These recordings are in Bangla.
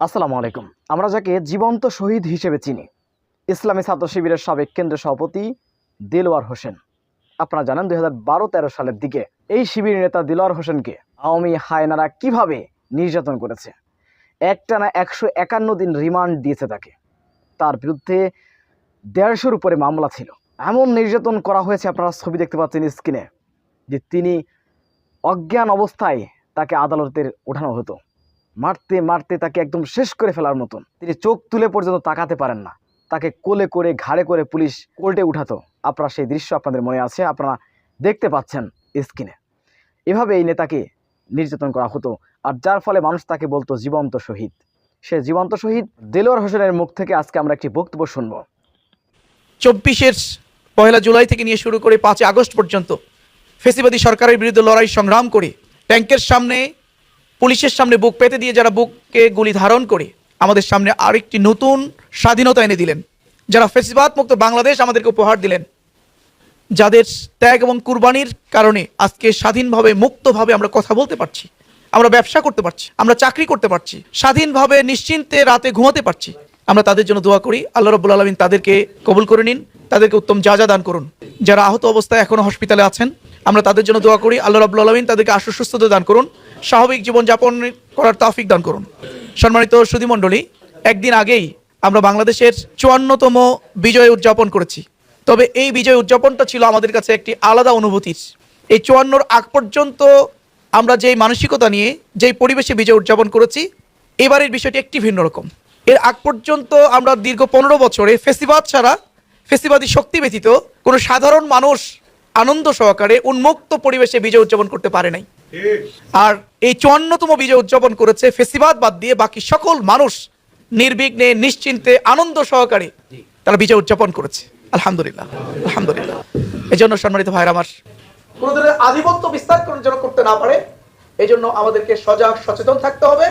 আসসালামু আলাইকুম। আমরা যাকে জীবন্ত শহীদ হিসেবে চিনি, ইসলামী ছাত্র শিবিরের সাবেক কেন্দ্রীয় সভাপতি দিলওয়ার হোসেন। আপনারা জানেন দুই হাজার বারো তেরো সালের দিকে এই শিবির নেতা দিলওয়ার হোসেনকে আওয়ামী হায়নারা কীভাবে নির্যাতন করেছে। একটানা একশো একান্ন দিন রিমান্ড দিয়েছে তাকে। তার বিরুদ্ধে দেড়শোর উপরে মামলা ছিল। এমন নির্যাতন করা হয়েছে আপনারা ছবি দেখতে পাচ্ছেন স্ক্রিনে, যে তিনি অজ্ঞান অবস্থায় তাকে আদালতের ওঠানো হতো। মারতে মারতে তাকে একদম শেষ করে ফেলার মতন। তিনি চোখ তুলে পর্যন্ত তাকাতে পারেন না। তাকে কোলে করে, ঘাড়ে করে পুলিশ কোর্টে উঠাতো। আপনারা সেই দৃশ্য আপনাদের মনে আছে, আপনারা দেখতে পাচ্ছেন স্ক্রিনে। এভাবে এই নেতাকে নির্যাতন করা হতো, আর যার ফলে মানুষ তাকে বলতো জীবন্ত শহীদ। সে জীবন্ত শহীদ দেলোয়ার হোসেনের মুখ থেকে আজকে আমরা একটি বক্তব্য শুনব। চব্বিশের পয়লা জুলাই থেকে নিয়ে শুরু করে পাঁচই আগস্ট পর্যন্ত ফেসিবাদী সরকারের বিরুদ্ধে লড়াই সংগ্রাম করে ট্যাঙ্কের সামনে পুলিশের সামনে বুক পেতে দিয়ে যারা বুককে গুলি ধারণ করে আমাদের সামনে আরেকটি নতুন স্বাধীনতা এনে দিলেন। যারা ফেসিবাদ মুক্ত বাংলাদেশ আমাদেরকে উপহার দিলেন। যাদের ত্যাগ এবং কুরবানির কারণে আজকে স্বাধীনভাবে, মুক্তভাবে আমরা কথা বলতে পারছি। আমরা ব্যবসা করতে পারছি, আমরা চাকরি করতে পারছি, স্বাধীনভাবে নিশ্চিন্তে রাতে ঘুমাতে পারছি। আমরা তাদের জন্য দোয়া করি, আল্লাহ রব্বুল আলমিন তাদেরকে কবুল করে নিন, তাদেরকে উত্তম যা যা দান করুন। যারা আহত অবস্থায় এখনও হসপিটালে আছেন, আমরা তাদের জন্য দোয়া করি, আল্লাহ রব্বুল আলমিন তাদেরকে আশু সুস্থতা দান করুন। স্বাভাবিক জীবনযাপন করার তাফিক দান করুন। সম্মানিত সুধীমণ্ডলী একদিন আগেই আমরা বাংলাদেশের চুয়ান্নতম বিজয় উদযাপন করেছি। তবে এই বিজয় উদযাপনটা ছিল আমাদের কাছে একটি আলাদা অনুভূতির। এই চুয়ান্নর আগ পর্যন্ত আমরা যেই মানসিকতা নিয়ে, যেই পরিবেশে বিজয় উদযাপন করেছি, এবারের বিষয়টি একটি ভিন্ন রকম। এর আগ পর্যন্ত আমরা দীর্ঘ পনেরো বছরে ফেসিবাদ ছাড়া, ফেসিবাদী শক্তি ব্যতীত কোনো সাধারণ মানুষ আনন্দ সহকারে উন্মুক্ত পরিবেশে বিজয় উদযাপন করতে পারে নাই। আর এই চুয়ান্নতম বিজয় উদযাপন করেছে ফেসিবাদ বাদ দিয়ে বাকি সকল মানুষ নির্বিঘ্নে নিশ্চিন্তে আনন্দ সহকারে তারা বিজয় উদযাপন করেছে। আলহামদুলিল্লাহ আলহামদুলিল্লাহ। এই জন্য সম্মানিত ভাইরা আমার কোন ধরনের আধিপত্য বিস্তার করার জন্য করতে না পারে এই জন্য আমাদেরকে সজাগ সচেতন থাকতে হবে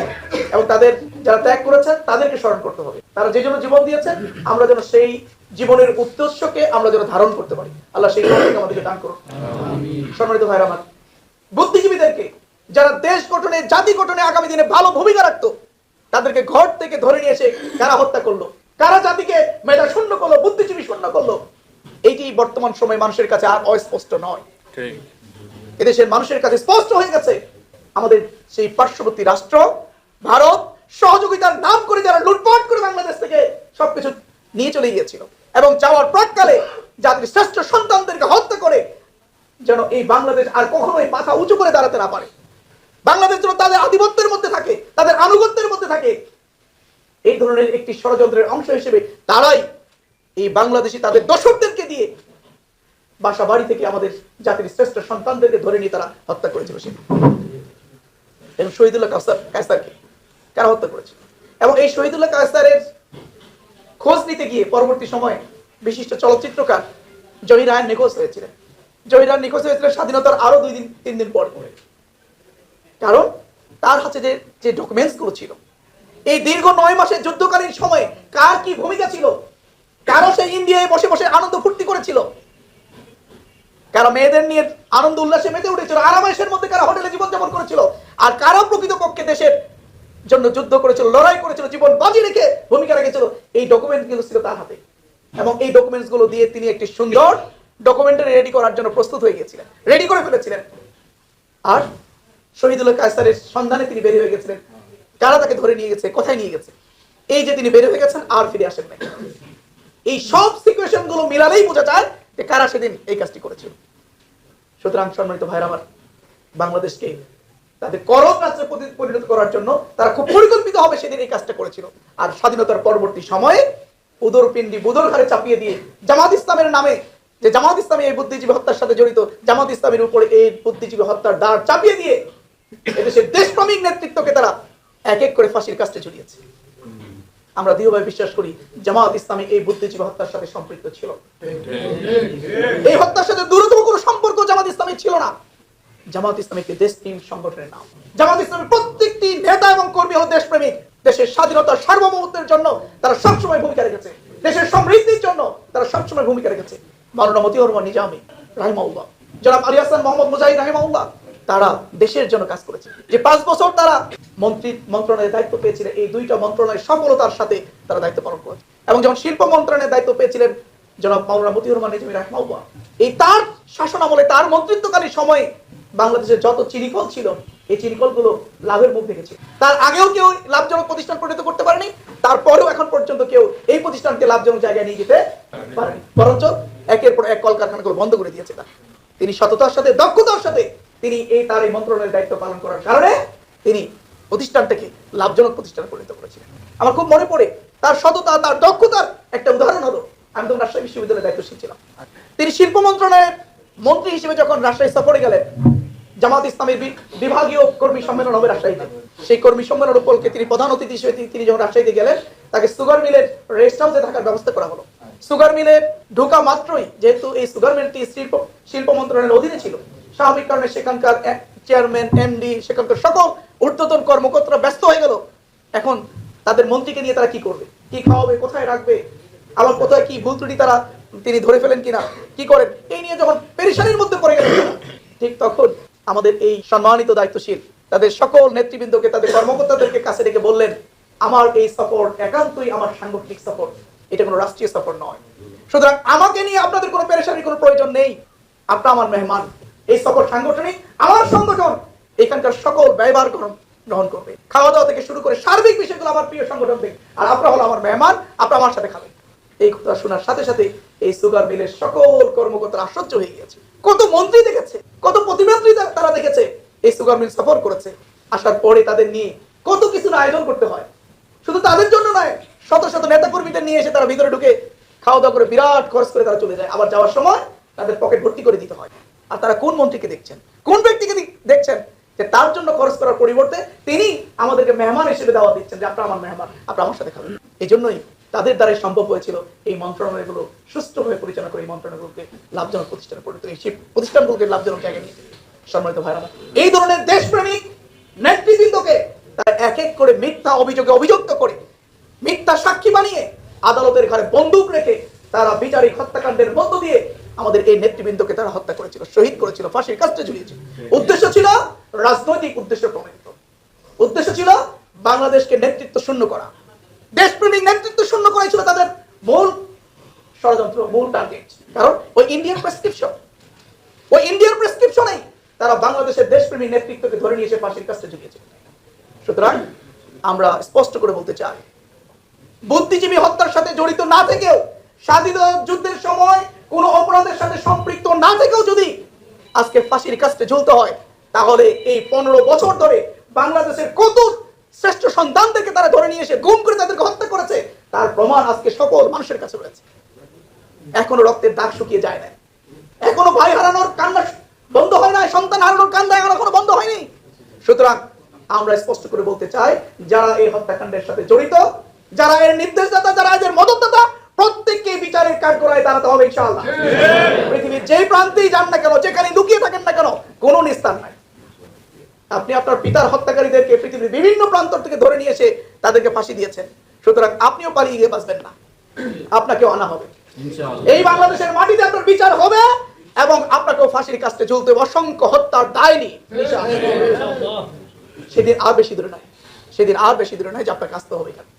এবং তাদের যারা ত্যাগ করেছেন তাদেরকে স্মরণ করতে হবে। তারা যে জন্য জীবন দিয়েছেন আমরা যেন সেই জীবনের উদ্দেশ্যকে আমরা যেন ধারণ করতে পারি। আল্লাহ সেই আমাদেরকে দান করুন। সম্মানিত ভাইরা আমার বুদ্ধিজীবীদেরকে যারা দেশ গঠনে জাতি গঠনে আগামী দিনে ভালো ভূমিকা রাখতো তাদেরকে ঘর থেকে ধরে নিয়ে এসে কারা হত্যা করল? কারা জাতিকে মেধা শূন্য করল বুদ্ধিজীবী শূন্য করল? এইটি বর্তমান সময় মানুষের কাছে আর অস্পষ্ট নয়। এদেশের মানুষের কাছে স্পষ্ট হয়ে গেছে আমাদের সেই পার্শ্ববর্তী রাষ্ট্র ভারত সহযোগিতার নাম করে যারা লুটপাট করে বাংলাদেশ থেকে সবকিছু নিয়ে চলে গিয়েছিল এবং যাওয়ার প্রাককালে জাতির শ্রেষ্ঠ সন্তানদেরকে হত্যা করে যেন এই বাংলাদেশ আর কখনোই মাথা উঁচু করে দাঁড়াতে না পারে। বাংলাদেশ যেন তাদের আধিপত্যের মধ্যে থাকে, তাদের আনুগত্যের মধ্যে থাকে। এই ধরনের একটি ষড়যন্ত্রের অংশ হিসেবে তারাই এই বাংলাদেশি তাদের দর্শকদেরকে দিয়ে বাসা বাড়ি থেকে আমাদের জাতির শ্রেষ্ঠ সন্তানদেরকে ধরে নিয়ে তারা হত্যা করেছিল সে। এবং শহীদুল্লাহ কাউসার কায়সারকে কারা হত্যা করেছে এবং এই শহীদুল্লাহ কায়সারের খোঁজ নিতে গিয়ে পরবর্তী সময়ে বিশিষ্ট চলচ্চিত্রকার জহির রায়ন নিখোঁজ হয়েছিলেন। জহির রায়ন নিখোঁজ হয়েছিলেন স্বাধীনতার আরও দুই দিন, তিন দিন পর পরে কারণ তার হাতে যে যে ডকুমেন্টসগুলো ছিল, এই দীর্ঘ নয় মাসের যুদ্ধকালীন সময়ে কার কি ভূমিকা ছিল? কারও সেই ইন্ডিয়ায় বসে বসে আনন্দ ফুর্তি করেছিল? কারা মেয়েদের নিয়ে আনন্দ উল্লাসে মেতে উঠেছিল? আরামাইশের মধ্যে কারা হোটেলে জীবনযাপন করেছিল? আর কারা প্রকৃত পক্ষে দেশের জন্য যুদ্ধ করেছিল, লড়াই করেছিল, জীবন বাজি রেখে ভূমিকা রেখেছিল? এই ডকুমেন্টগুলো ছিল তার হাতে। এবং এই ডকুমেন্টসগুলো দিয়ে তিনি একটি সুন্দর ডকুমেন্টারি রেডি করার জন্য প্রস্তুত হয়ে গিয়েছিলেন রেডি করে ফেলেছিলেন। আর শহীদুল্লাহ কায়সারের সন্ধানে তিনি বেরিয়ে গেছিলেন। কারা তাকে ধরে নিয়ে গেছে, কোথায় নিয়ে গেছে? এই যে তিনি বেরিয়ে গেছেন, আর ফিরে আসেন নাই। এই সব সিচুয়েশনগুলো মিলালেই বোঝা যায় যে কারা সেদিন এই কাজটি করেছিল। সুতরাং সম্মানিত ভাইরা আমার, বাংলাদেশকে তাদের করজ রাষ্ট্রে পরি- পরিণত করার জন্য তারা খুব পরিকল্পিত হবে সেদিন এই কাজটা করেছিল। আর স্বাধীনতার পরবর্তী সময়ে উদর পিন্ডি বুদর ঘরে চাপিয়ে দিয়ে জামাত ইসলামের নামে যে জামাত ইসলামী এই বুদ্ধিজীবী হত্যার সাথে জড়িত, জামাত ইসলামের উপরে এই বুদ্ধিজীবী হত্যার দাঁড় চাপিয়ে দিয়ে এদেশের দেশপ্রেমিক নেতৃত্বকে তারা এক এক করে ফাঁসির কাজটা ঝুলিয়েছে। আমরা দৃঢ়ভাবে বিশ্বাস করি, জামাত ইসলামী এই বুদ্ধিজীবী হত্যার সাথে সম্পৃক্ত ছিল। এই হত্যার সাথে দূরতম কোনো সম্পর্ক জামাত ইসলামী ছিল না। জামাত ইসলামী একটি দেশপ্রেম সংগঠনের নাম। জামাত ইসলামের প্রত্যেকটি নেতা এবং কর্মী হল দেশপ্রেমিক দেশের স্বাধীনতা সার্বভৌমত্বের জন্য তারা সবসময় ভূমিকা রেখেছে। দেশের সমৃদ্ধির জন্য তারা সবসময় ভূমিকা রেখেছে। নিজামী রাহিমাউল্লাহ জনাব আলী হাসান মোহাম্মদ মুজাহিদ রাহিমাউল্লাহ তারা দেশের জন্য কাজ করেছে। যে পাঁচ বছর তারা মন্ত্রী মন্ত্রণালয়ের দায়িত্ব পেয়েছিলেন, এই দুইটা মন্ত্রণালয়ের সফলতার সাথে তারা দায়িত্ব পালন করেছে। এবং যখন শিল্প মন্ত্রণালয়ের দায়িত্ব পেয়েছিলেন জনাব মাওলানা মতিউর রহমান নিজামী এই তার শাসন তার মন্ত্রিত্বকালীন সময়ে বাংলাদেশের যত চিনিকল ছিল, এই চিনিকলগুলো লাভের মুখ দেখেছে। তার আগেও কেউ লাভজনক প্রতিষ্ঠান পরিণত করতে পারেনি, তারপরেও এখন পর্যন্ত কেউ এই প্রতিষ্ঠানকে লাভজনক জায়গায় নিয়ে যেতে পারেনি। বরঞ্চ একের পর এক কলকারখানাগুলো বন্ধ করে দিয়েছে তার। তিনি সততার সাথে, দক্ষতার সাথে তিনি এই তার এই মন্ত্রণালয়ের দায়িত্ব পালন করার কারণে তিনি প্রতিষ্ঠানটাকে লাভজনক প্রতিষ্ঠানে পরিণত করেছিলেন। আমার খুব মনে পড়ে, তার সততা, তার দক্ষতার একটা উদাহরণ হলো, আমি তখন রাজশাহী বিশ্ববিদ্যালয়ের দায়িত্বশীল ছিলাম। তিনি শিল্প মন্ত্রণালয়ের মন্ত্রী হিসেবে যখন রাজশাহী সফরে গেলেন, জামাত ইসলামের বিভাগীয় কর্মী সম্মেলন হবে রাজশাহীতে। সেই কর্মী সম্মেলন উপলক্ষে তিনি প্রধান অতিথি হিসেবে তিনি যখন রাজশাহীতে গেলেন, তাকে সুগার মিলের রেস্ট হাউসে থাকার ব্যবস্থা করা হলো। সুগার মিলে ঢোকা মাত্রই, যেহেতু এই সুগার মিলটি শিল্প শিল্প মন্ত্রণালয়ের অধীনে ছিল। স্বাভাবিক কারণে সেখানকার চেয়ারম্যান, এমডি, সেখানকার সকল ঊর্ধ্বতন কর্মকর্তারা ব্যস্ত হয়ে গেল। এখন তাদের মন্ত্রীকে নিয়ে তারা কি করবে? কি খাওয়াবে? কোথায় রাখবে? আবার কোথায়? কি ভুল ত্রুটি তারা, তিনি ধরে ফেলেন কিনা? কি করেন? এই নিয়ে যখন পেরেশানির মধ্যে পড়ে গেলেন ঠিক তখন আমাদের এই সম্মানিত দায়িত্বশীল তাদের সকল নেতৃবৃন্দকে, তাদের কর্মকর্তাদেরকে কাছে রেখে বললেন, আমার এই সফর একান্তই আমার সাংগঠনিক সফর এটা কোনো রাষ্ট্রীয় সফর নয়। সুতরাং আমাকে নিয়ে আপনাদের কোনো পেরেশানির কোনো প্রয়োজন নেই। আপনার আমার মেহমান। এই সফর সাংগঠনিক আমার সংগঠন। এখানকার সকল ব্যয়ভার গ্রহণ গ্রহণ করবে। খাওয়া দাওয়া থেকে শুরু করে সার্বিক বিষয়গুলো আমার প্রিয় সংগঠন থেকে। আর আপনারা হলো আমার মেহমান, আপনারা আমার সাথে খাবেন। এই কথা শোনার সাথে সাথে এই সুগার মিলের সকল কর্মকর্তা আশ্চর্য হয়ে গিয়েছে কত মন্ত্রী দেখেছে, কত প্রতিমন্ত্রী তারা দেখেছে, এই সুগার মিল সফর করেছে। আসার পরে তাদের নিয়ে কত কিছু আয়োজন করতে হয়। শুধু তাদের জন্য নয় শত শত নেতা কর্মীদের নিয়ে এসে তারা ভিতরে ঢুকে খাওয়া দাওয়া করে বিরাট খরচ করে তারা চলে যায়। আবার যাওয়ার সময় তাদের পকেট ভর্তি করে দিতে হয়। আর তারা কোন মন্ত্রীকে দেখছেন? কোন ব্যক্তিকে দেখছেন? যে তার জন্য খরচ করার পরিবর্তে তিনি আমাদেরকে মেহমান হিসেবে দেওয়া দিচ্ছেন যে, আপনার আমার মেহমান, আপনার আমার সাথে খাবেন। এই জন্যই তাদের দ্বারাই সম্ভব হয়েছিল এই মন্ত্রণালয়গুলো সুষ্ঠুভাবে পরিচালনা করে এই মন্ত্রণালয়গুলোকে লাভজনক প্রতিষ্ঠানে পরিণত এই সেই প্রতিষ্ঠানগুলোকে লাভজনক জায়গায় নিয়ে সম্মানিত ভাইরা। এই ধরনের দেশপ্রেমিক নেতৃবৃন্দকে তারা এক এক করে মিথ্যা অভিযোগে অভিযুক্ত করে মিথ্যা সাক্ষী বানিয়ে আদালতের ঘরে বন্দুক রেখে তারা বিচারিক হত্যাকাণ্ডের মধ্য দিয়ে আমাদের এই নেতৃবৃন্দকে তারা হত্যা করেছিল, শহীদ করেছিল, ফাঁসির কাজটা ঝুলিয়েছিল উদ্দেশ্য ছিল রাজনৈতিক উদ্দেশ্য প্রণীত উদ্দেশ্য ছিল বাংলাদেশকে নেতৃত্ব শূন্য করা। দেশপ্রেমিক নেতৃত্ব শূন্য করেছিল তাদের মূল ষড়যন্ত্র, মূল টার্গেট কারণ ওই ইন্ডিয়ান প্রেসক্রিপশন ওই ইন্ডিয়ান প্রেসক্রিপশনেই তারা বাংলাদেশের দেশপ্রেমিক নেতৃত্বকে ধরে নিয়ে এসে ফাঁসির কাজটা ঝুলিয়েছিল সুতরাং আমরা স্পষ্ট করে বলতে চাই বুদ্ধিজীবী হত্যার সাথে জড়িত না থেকেও স্বাধীনতা যুদ্ধের সময় কোনো অপরাধের সাথে সম্পৃক্ত না থেকেও যদি আজকে ফাঁসির কাছে ঝুলতে হয়, তাহলে এই পনেরো বছর ধরে বাংলাদেশের কত শ্রেষ্ঠ সন্তানদেরকে তারা ধরে নিয়ে এসে গুম করে তাদেরকে হত্যা করেছে, তার প্রমাণ আজকে সকল মানুষের কাছে রয়েছে। এখনও রক্তের দাগ শুকিয়ে যায় না এখনও ভাই হারানোর কান্না বন্ধ হয় নাই, সন্তান হারানোর কান্না এখন এখনও বন্ধ হয়নি। সুতরাং আমরা স্পষ্ট করে বলতে চাই, যারা এই হত্যাকাণ্ডের সাথে জড়িত যারা এর নির্দেশদাতা যারা এদের মদতদাতা প্রত্যেককে বিচারের কাজ করায় দাঁড়াতে হবে ইনশাআল্লাহ। পৃথিবীর যেই প্রান্তেই যান না কেন যেখানে লুকিয়ে থাকেন না কেন কোনো নিস্তার নাই। আপনি আপনার পিতার হত্যাকারীদেরকে পৃথিবীর বিভিন্ন প্রান্ত থেকে ধরে নিয়ে এসে তাদেরকে ফাঁসি দিয়েছেন। সুতরাং আপনিও পালিয়ে গিয়ে বাঁচবেন না। আপনাকেও আনা হবে। এই বাংলাদেশের মাটিতে আপনার বিচার হবে এবং আপনাকেও ফাঁসির কাছে হবে। অসংখ্য হত্যার দায় নিয়ে সেদিন আর বেশি দূরে নয়। সেদিন আর বেশি দূরে নয় যে আপনাকে আসতে হবে এখানে।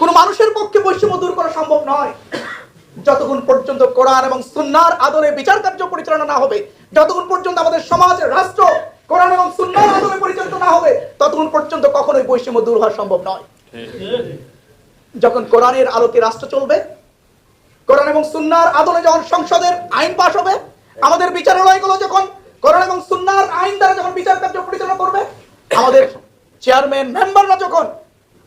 কোন মানুষের পক্ষে বৈষম্য দূর করা সম্ভব নয়। যতক্ষণ পর্যন্ত কোরআন এবং সুন্নার আদরে বিচার কার্য পরিচালনা না হবে, যতক্ষণ পর্যন্ত আমাদের সমাজ, রাষ্ট্র, কোরআন এবং সুন্নার আদরে পরিচালিত না হবে, ততক্ষণ পর্যন্ত কখনোই বৈষম্য দূর হওয়া সম্ভব নয়। যখন কোরআনের আলোকে রাষ্ট্র চলবে, কোরআন এবং সুন্নার আদলে যখন সংসদের আইন পাশ হবে, আমাদের বিচারালয়গুলো যখন কোরআন এবং সুন্নার আইন দ্বারা যখন বিচার কার্য পরিচালনা করবে, আমাদের চেয়ারম্যান মেম্বাররা যখন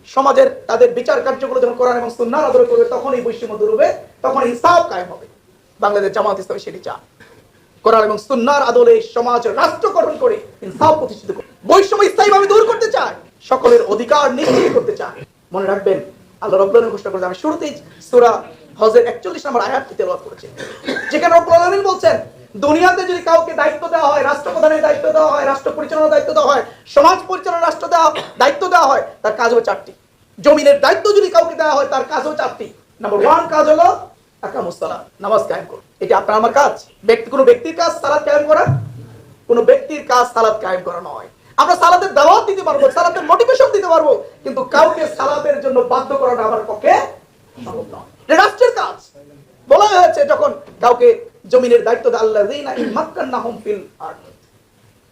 সমাজের তাদের বিচার কার্যগুলো যখন কোরআন এবং সুন্নার আদরে করবে তখন এই বৈষম্য দূর হবে তখন ইনসাফ কায়েম হবে। বাংলাদেশ জামাত ইসলামী সেটি চান কোরআন এবং সুন্নার আদলে সমাজ রাষ্ট্র গঠন করে, ইনসাফ প্রতিষ্ঠিত করে, বৈষম্য স্থায়ীভাবে দূর করতে চায়, সকলের অধিকার নিশ্চিত করতে চায়। মনে রাখবেন, আল্লাহ রব্বানি ঘোষণা করেছে আমি শুরুতেই সূরা হজের 41 নম্বর আয়াতটি তেলাওয়াত করেছি। যেখানে রব্বুল আলামিন বলছেন দুনিয়াতে যদি কাউকে দায়িত্ব দেওয়া হয়, রাষ্ট্রপ্রধানের দায়িত্ব দেওয়া হয় রাষ্ট্র পরিচালনার দায়িত্ব দেওয়া হয়, সমাজ পরিচালনার রাষ্ট্র দেওয়া, দায়িত্ব দেওয়া হয়, তার কাজ হলো চারটি। জমিনের দায়িত্ব যদি কাউকে দেওয়া হয়, তার কাজ হলো চারটি। নাম্বার ওয়ান কাজ হলো নামাজ কায়েম আপনার আমার কাজ। ব্যক্তি, কোনো ব্যক্তির কাজ সালাত কায়েম করা, কোনো ব্যক্তির কাজ সালাদ কায়েম করা নয়। আমরা সালাতের দাওয়াত দিতে পারব, সালাতের মোটিভেশন দিতে পারব, কিন্তু কাউকে সালাতের জন্য বাধ্য করাটা আমার পক্ষে সম্ভব নয়। রাষ্ট্রের কাজ। বলা হয়েছে যখন কাউকে জমিনের দায়িত্ব দেয় আল্লাহ ফিল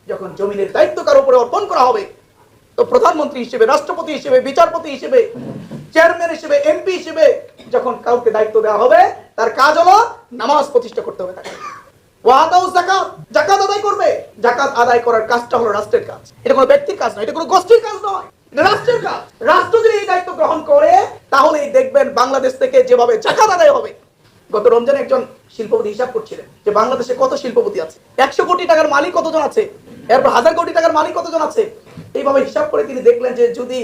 যখন জমিনের দায়িত্ব কারও উপরে অর্পণ করা হবে, তো প্রধানমন্ত্রী হিসেবে, রাষ্ট্রপতি হিসেবে, বিচারপতি হিসেবে, চেয়ারম্যান হিসেবে এমপি হিসেবে যখন কাউকে দায়িত্ব দেওয়া হবে, তার কাজ হলো নামাজ প্রতিষ্ঠা করতে হবে তাকে। আদায় করবে। আদায় করার কাজটা হলো রাষ্ট্রের কাজ। এটা কোনো ব্যক্তির কাজ নয়, এটা কোনো গোষ্ঠীর কাজ নয় রাষ্ট্রের কাজ। রাষ্ট্র যদি এই দায়িত্ব গ্রহণ করে, তাহলেই দেখবেন বাংলাদেশ থেকে যেভাবে জাকাত আদায় হবে গত রমজানে একজন শিল্পপতি হিসাব করছিলেন যে বাংলাদেশে কত শিল্পপতি আছে? একশো কোটি টাকার মালিক কতজন আছে? এরপর হাজার কোটি টাকার মালিক কতজন আছে? এইভাবে হিসাব করে তিনি দেখলেন যে যদি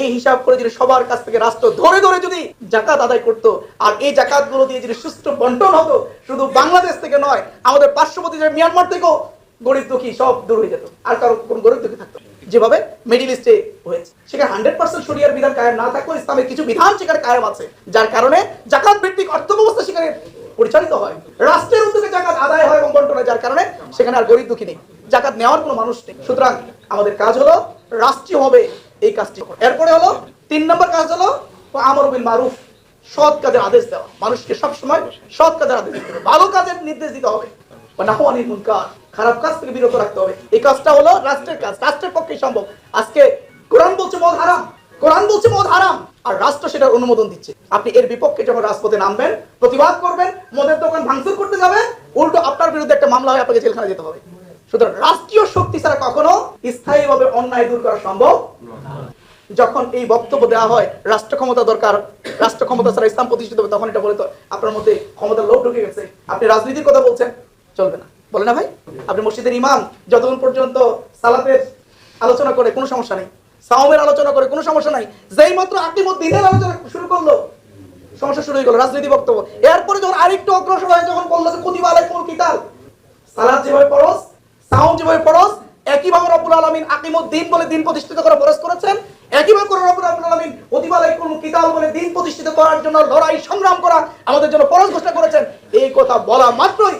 এই হিসাব করে যদি সবার কাছ থেকে রাষ্ট্র ধরে ধরে যদি জাকাত আদায় করত, আর এই জাকাতগুলো দিয়ে যদি সুষ্ঠু বন্টন হতো, শুধু বাংলাদেশ থেকে নয়, আমাদের পার্শ্ববর্তী মিয়ানমার থেকেও গরিব দুঃখী সব দূর হয়ে যেত। আর কারও কোন গরিব দুঃখী থাকতো। যেভাবে মিডিল ইস্টে হয়েছে। সেখানে হান্ড্রেড পার্সেন্ট শরিয়ার বিধান কায়েম না থাকলেও ইসলামের কিছু বিধান সেখানে কায়েম আছে, যার কারণে জাকাত ভিত্তিক অর্থ ব্যবস্থা সেখানে পরিচালিত হয়। রাষ্ট্রের উদ্যোগে জাকাত আদায় হয় এবং বন্টন, যার কারণে সেখানে আর গরিব দুঃখী নেই। জাকাত নেওয়ার কোনো মানুষ নেই। সুতরাং আমাদের কাজ হলো রাষ্ট্রীয় হবে এই কাজটি এরপরে হলো, তিন নম্বর কাজ হলো আমর বিল মারুফ সৎ কাজের আদেশ দেওয়া। মানুষকে সবসময় সৎ কাজের আদেশ দিতে হবে। ভালো কাজের নির্দেশ দিতে হবে। আপনি এর বিপক্ষে যখন রাজপথে নামবেন, প্রতিবাদ করবেন দোকান ভাঙচুর করতে উল্টো আপনার বিরুদ্ধে একটা মামলা হয়ে আপনাকে জেলখানা যেতে হবে। সুতরাং রাষ্ট্রীয় শক্তি ছাড়া কখনো স্থায়ীভাবে অন্যায় দূর করা সম্ভব যখন এই বক্তব্য দেওয়া হয়, রাষ্ট্র ক্ষমতা দরকার, রাষ্ট্র ক্ষমতা ছাড়া ইসলাম প্রতিষ্ঠিত হবে, তখন এটা বলে তো আপনার মধ্যে ক্ষমতার লোভ ঢুকে গেছে। আপনি রাজনীতির কথা বলছেন চলবে না। বলে না ভাই? আপনি মসজিদের ইমাম, যতক্ষণ পর্যন্ত সালাতের আলোচনা করে কোনো সমস্যা নেই, সাওমের আলোচনা করে কোনো সমস্যা নাই, যেই মাত্র আকিমত দিনের আলোচনা শুরু করল, সমস্যা শুরু হয়ে গেল, রাজনীতি বক্তব্য। এরপরে যখন আরেকটু অগ্রসর হয় যখন বলল যে কুতিবা আলাইকুমুল কিতাল, সালাত যেভাবে পড়স সাউন্ড যেভাবে পড়স একইভাবে রব্বুল আলামিন আকিমুদ্দিন বলে দিন প্রতিষ্ঠিত করা ফরজ করেছেন একইভাবে করে রব্বুল আলামিন কুতিবা আলাইকুমুল কিতাল বলে দিন প্রতিষ্ঠিত করার জন্য লড়াই সংগ্রাম করা আমাদের জন্য ফরজ ঘোষণা করেছেন। এই কথা বলা মাত্রই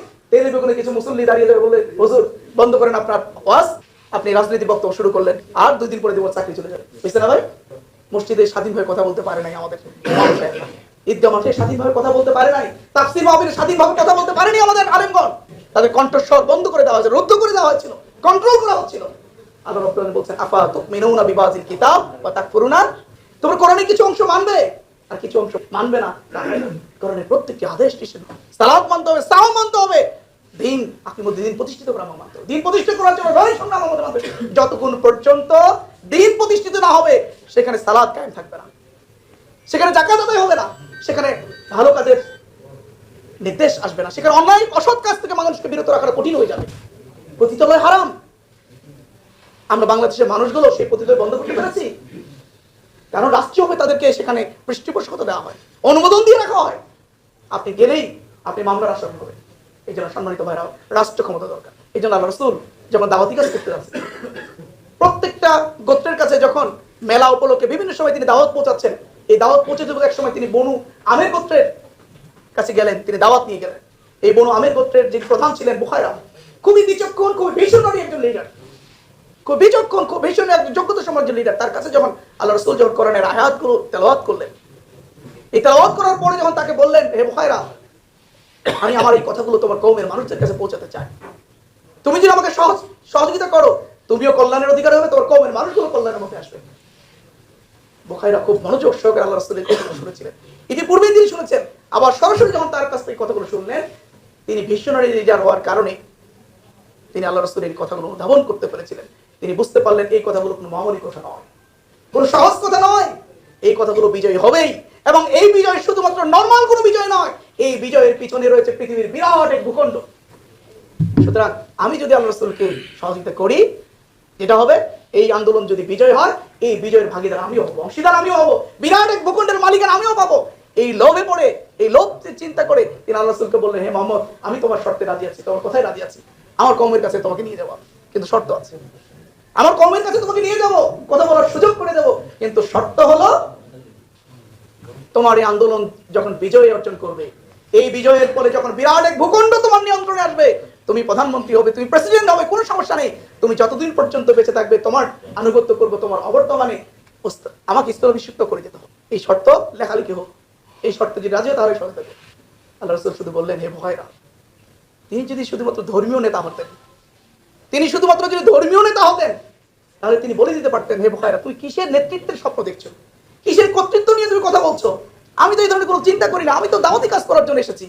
টেলিভিশনে কিছু মুসল্লি দাঁড়িয়ে যাবে বলে হুজুর, বন্ধ করেন আপনার ওয়াজ। আপনি রাজনীতি বক্তব্য শুরু করলেন, আর দুই দিন পরে দেবো চাকরি চলে যাবে। বুঝতে না ভাই? মসজিদে স্বাধীনভাবে কথা বলতে পারে নাই আমাদের। ঈদগাহ মাঠে স্বাধীনভাবে কথা বলতে পারে নাই। তাফসির স্বাধীনভাবে কথা বলতে আমাদের আলেমগণ। তাদের কণ্ঠস্বর বন্ধ করে দেওয়া হয়েছিল রুদ্ধ করে দেওয়া কন্ট্রোল করা হচ্ছিল। আল্লাহ রাব্বুল বলছেন, আফা তুমিনুনা কিতাব তাকফুরুনা? তোমরা কোরআনের কিছু অংশ মানবে? আর কিছু অংশ মানবে না। কোরআনের প্রত্যেকটি আদেশ নিষেধ। সালাত মানতে হবে সাও মানতে হবে। দিন আপনি মধ্যে দিন প্রতিষ্ঠিত করা আমার দিন প্রতিষ্ঠিত করার জন্য লড়াই সংগ্রাম আমাদের হবে। যতক্ষণ পর্যন্ত দিন প্রতিষ্ঠিত না হবে, সেখানে সালাদ কায়েম থাকবে না। সেখানে জাকাত আদায় হবে না। সেখানে ভালো কাজের নির্দেশ আসবে না। সেখানে অন্যায়, অসৎ কাজ থেকে মানুষকে বিরত রাখাটা কঠিন হয়ে যাবে। পতিতালয় হারাম। আমরা বাংলাদেশের মানুষগুলো সেই পতিতালয় বন্ধ করতে পেরেছি। কারণ রাষ্ট্রীয়ভাবে তাদেরকে সেখানে পৃষ্ঠপোষকতা দেওয়া হয়। অনুমোদন দিয়ে রাখা হয়। আপনি গেলেই আপনি মামলার আসামি হবে এই জন্য সম্মানিত ভাইরা, রাষ্ট্র ক্ষমতা দরকার। এই জন্য আল্লাহ রসুল যখন দাওয়াতি কাজ করতে যাচ্ছে প্রত্যেকটা গোত্রের কাছে যখন মেলা উপলক্ষে বিভিন্ন সময় তিনি দাওয়াত পৌঁছাচ্ছেন, এই দাওয়াত পৌঁছে দেবো এক সময় তিনি বনু আমের গোত্রের কাছে গেলেন, তিনি দাওয়াত নিয়ে গেলেন। এই বনু আমের গোত্রের যিনি প্রধান ছিলেন বুখায়রা খুবই বিচক্ষণ, খুবই ভীষণারী একজন লিডার খুব বিচক্ষণ, খুব ভীষণ একজন যোগ্যতা একজন লিডার তার কাছে যখন আল্লাহ রসুল যখন কোরআনের আয়াতগুলো তেলাওয়াত করলেন, এই তেলাওয়াত করার পরে যখন তাকে বললেন, হে বুখায়রা আমি আমার এই কথাগুলো তোমার কৌমের মানুষদের কাছে পৌঁছাতে চাই। তুমি যদি আমাকে সহজ সহযোগিতা করো, তুমিও কল্যাণের অধিকার হবে, তোমার কৌমের মানুষগুলো কল্যাণের মধ্যে আসবে। বোখাইরা খুব মনোযোগ সহকারে আল্লাহ রাসূলের কথাগুলো শুনেছিলেন। ইতিপূর্বে তিনি শুনেছেন, আবার সরাসরি যখন তার কাছ থেকে কথাগুলো শুনলেন, তিনি ভিশনারি লিডার হওয়ার কারণে তিনি আল্লাহ রাসূলের কথাগুলো অনুধাবন করতে পেরেছিলেন। তিনি বুঝতে পারলেন এই কথাগুলো কোনো মামুলি কথা নয়, কোনো সহজ কথা নয়। এই কথাগুলো বিজয় হবেই এবং এই বিজয় শুধুমাত্র নর্মাল কোনো বিজয় নয় এই বিজয়ের পিছনে রয়েছে পৃথিবীর বিরাট এক ভূখণ্ড। সুতরাং আমি যদি আল্লাহ রসুলকে সহযোগিতা করি, যেটা হবে, এই আন্দোলন যদি বিজয় হয়, এই বিজয়ের ভাগিদার আমিও হব, অংশীদার আমিও হব, বিরাট এক ভূখণ্ডের মালিকার আমিও পাবো। এই লোভে পড়ে, এই লোভ চিন্তা করে তিনি আল্লাহ রসুলকে বললেন, হে মোহাম্মদ, আমি তোমার শর্তে রাজি আছি, তোমার কথায় রাজি আছি। আমার কমের কাছে তোমাকে নিয়ে যাব কিন্তু শর্ত আছে। আমার কমের কাছে তোমাকে নিয়ে যাব, কথা বলার সুযোগ করে দেবো, কিন্তু শর্ত হলো, তোমার এই আন্দোলন যখন বিজয় অর্জন করবে এই বিজয়ের পরে যখন বিরাট এক ভূখণ্ড তোমার নিয়ন্ত্রণে আসবে, তুমি প্রধানমন্ত্রী হবে, তুমি প্রেসিডেন্ট হবে, কোনো সমস্যা নেই। তুমি যতদিন পর্যন্ত বেঁচে থাকবে, তোমার আনুগত্য করব, তোমার অবর্তমানে আমাকে স্থলাভিষিক্ত করে দিতে হবে। এই শর্ত লেখালেখি হোক, এই শর্ত যদি রাজি তাহলে শর্ত দেবে আল্লাহ রসুল শুধু বললেন, হে ভয়রা, তিনি যদি শুধুমাত্র ধর্মীয় নেতা হতেন, তিনি শুধুমাত্র যদি ধর্মীয় নেতা হতেন, তাহলে তিনি বলে দিতে পারতেন, হে ভয়রা তুই কিসের নেতৃত্বের স্বপ্ন দেখছ? কিসের কর্তৃত্ব নিয়ে তুমি কথা বলছো? আমি তো এই ধরনের কোনো চিন্তা করি না। আমি তো দাওয়াতি কাজ করার জন্য এসেছি।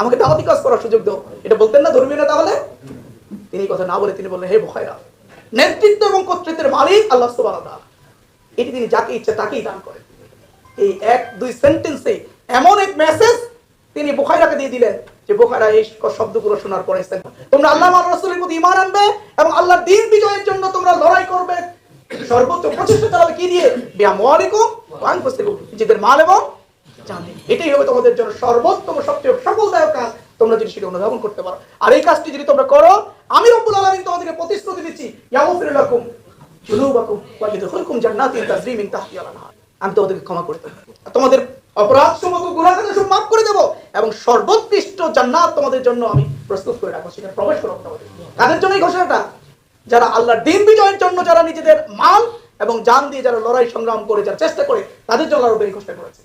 আমাকে দাওয়াতি কাজ করার সুযোগ দাও। এটা বলতেন না ধর্মীয় নেতা হলে? তিনি কথা না বলে তিনি বললেন, হে ভয়রা, নেতৃত্ব এবং কর্তৃত্বের মালিক আল্লাহ তাআলা। এটি তিনি যাকে ইচ্ছে তাকেই দান করেন। এই এক দুই সেন্টেন্সে এমন এক মেসেজ তিনি বুখাইরাকে দিয়ে দিলেন যে বুখাইরা এই শব্দগুলো শোনার পরে তোমরা আল্লাহ রসুলের প্রতি ইমান আনবে এবং আল্লাহর দিন বিজয়ের জন্য তোমরা লড়াই করবে। সর্বোচ্চ প্রচেষ্টা চালাবে কি দিয়ে? বিয়া মোয়ালিকুম নিজেদের মাল এবং জানে। এটাই হবে তোমাদের জন্য সর্বোত্তম, সবচেয়ে সফলদায়ক কাজ। তোমরা যদি সেটা অনুধাবন করতে পারো। আর এই কাজটি যদি তোমরা করো, আমি রব্বুল আলামিন তোমাদেরকে প্রতিশ্রুতি দিচ্ছি আমি তোমাদেরকে ক্ষমা করে তোমাদের অপরাধ থাকে সব মাফ করে দেবো এবং সর্বোৎকৃষ্ট জান্নাত তোমাদের জন্য আমি প্রস্তুত করে রাখব প্রবেশ তোমাদের। কাদের জন্য এই ঘোষণাটা? যারা আল্লাহর দিন বিজয়ের জন্য যারা নিজেদের মাল এবং জান দিয়ে যারা লড়াই সংগ্রাম করে যারা চেষ্টা করে, তাদের জন্য আল্লাহ এই ঘোষণা করেছে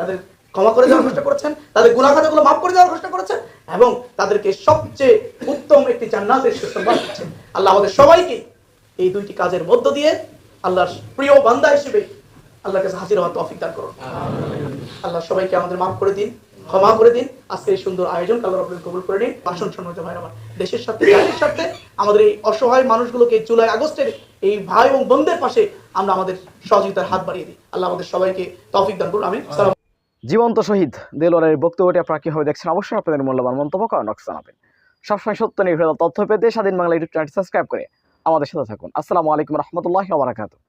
তাদের ক্ষমা করে দেওয়ার ঘোষণা করেছেন তাদের গুনাহ খাতাগুলো মাফ করে দেওয়ার ঘোষণা করেছেন এবং তাদেরকে সবচেয়ে উত্তম একটি জান্নাতের সুসংবাদ দিচ্ছেন। আল্লাহ আমাদের সবাইকে এই দুইটি কাজের মধ্য দিয়ে আল্লাহর প্রিয় বান্দা হিসেবে আল্লাহর কাছে হাজির হওয়ার তৌফিক দান করুন। আল্লাহ সবাইকে আমাদের মাফ করে দিন ক্ষমা করে দিন। আজকে এই সুন্দর আয়োজন আল্লাহ রব্বুল কবুল করে নিন। আসন সম্মানিত ভাই আমার দেশের সাথে জাতির সাথে আমাদের এই অসহায় মানুষগুলোকে জুলাই আগস্টের এই ভাই এবং বোনদের পাশে আমরা আমাদের সহযোগিতার হাত বাড়িয়ে দিই। আল্লাহ আমাদের সবাইকে তৌফিক দান করুন আমি জীবন্ত শহীদ দেলোয়ারের বক্তব্যটি আপনারা কীভাবে দেখছেন? অবশ্যই আপনাদের মূল্যবান মন্তব্য নক্স জানাবেন। সবসময় সত্য নির্ভর তথ্য পেতে স্বাধীন বাংলা ইউটিউব চ্যানেলটি সাবস্ক্রাইব করে আমাদের সাথে থাকুন। আসসালামু আলাইকুম রহমতুল্লাহ বারাকাতু